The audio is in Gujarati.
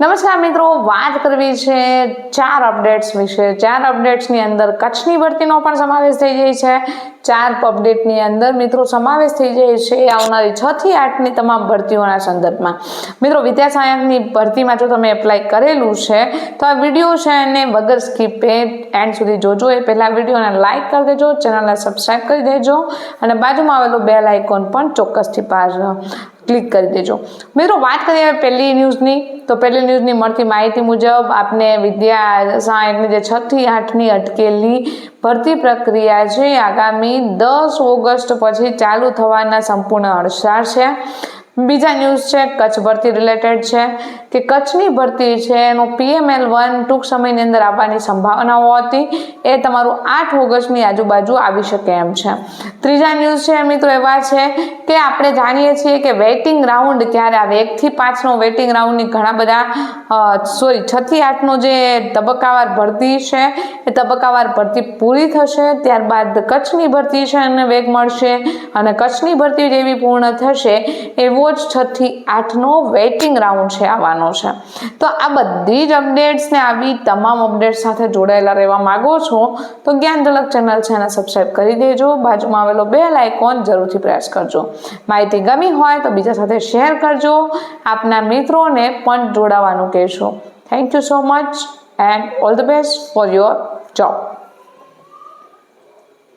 નમસ્કાર મિત્રો, વાત કરવી છે ચાર અપડેટ્સ વિશે. ચાર અપડેટ્સની અંદર કચ્છની ભરતીનો પણ સમાવેશ થઈ જાય છે. ચાર અપડેટની અંદર મિત્રો સમાવેશ થઈ જાય છે આવનારી છ થી આઠની તમામ ભરતીઓના સંદર્ભમાં. મિત્રો વિદ્યા સહાયકની ભરતીમાં જો તમે એપ્લાય કરેલું છે, તો આ વીડિયો છે એને વગર સ્કીપે એન્ડ સુધી જોજો. એ પહેલાં વિડીયોને લાઇક કરી દેજો, ચેનલને સબસ્ક્રાઈબ કરી દેજો અને બાજુમાં આવેલો બેલ આઇકોન પણ ચોક્કસથી પાર ક્લિક કરી દેજો. મિત્રો, વાત કરીએ પહેલી ન્યૂઝની. તો પહેલી ન્યૂઝની મળતી માહિતી મુજબ આપને વિદ્યા સાયન્સની જે છથી આઠની અટકેલી ભરતી પ્રક્રિયા છે આગામી દસ ઓગસ્ટ પછી ચાલુ થવાના સંપૂર્ણ અડસાર છે. બીજા ન્યૂઝ છે, કચ્છ ભરતી રિલેટેડ છે, કે કચ્છની ભરતી છે, એનું પીએમએલ વન ટૂંક સમયની અંદર આવવાની સંભાવનાઓ હતી. એ તમારું આઠ ઓગસ્ટની આજુબાજુ આવી શકે એમ છે. ત્રીજા ન્યૂઝ છે, મિત્રો, એવા છે કે આપણે જાણીએ છીએ કે વેઇટિંગ રાઉન્ડ ક્યારે આવે? એકથી પાંચનો વેઇટિંગ રાઉન્ડની ઘણા બધા સોરી છથી આઠનો જે તબક્કાવાર ભરતી છે એ તબક્કાવાર ભરતી પૂરી થશે, ત્યારબાદ કચ્છની ભરતી છે એને વેગ મળશે અને કચ્છની ભરતી જેવી પૂર્ણ થશે એવો જ છથી આઠનો વેઇટિંગ રાઉન્ડ છે આવવાનો છે. તો આ બધી જ અપડેટ્સને આવી તમામ અપડેટ્સ સાથે જોડાયેલા રહેવા માંગો છો, તો જ્ઞાન ઝલક ચેનલ છે એને સબસ્ક્રાઈબ કરી દેજો, બાજુમાં આવેલો બેલ આઇકોન જરૂરથી પ્રેસ કરજો. માહિતી ગમી હોય તો બીજા સાથે શેર કરજો, આપના મિત્રોને પણ જોડાવાનું કહેશો. Thank you so much and all the best for your Tchau!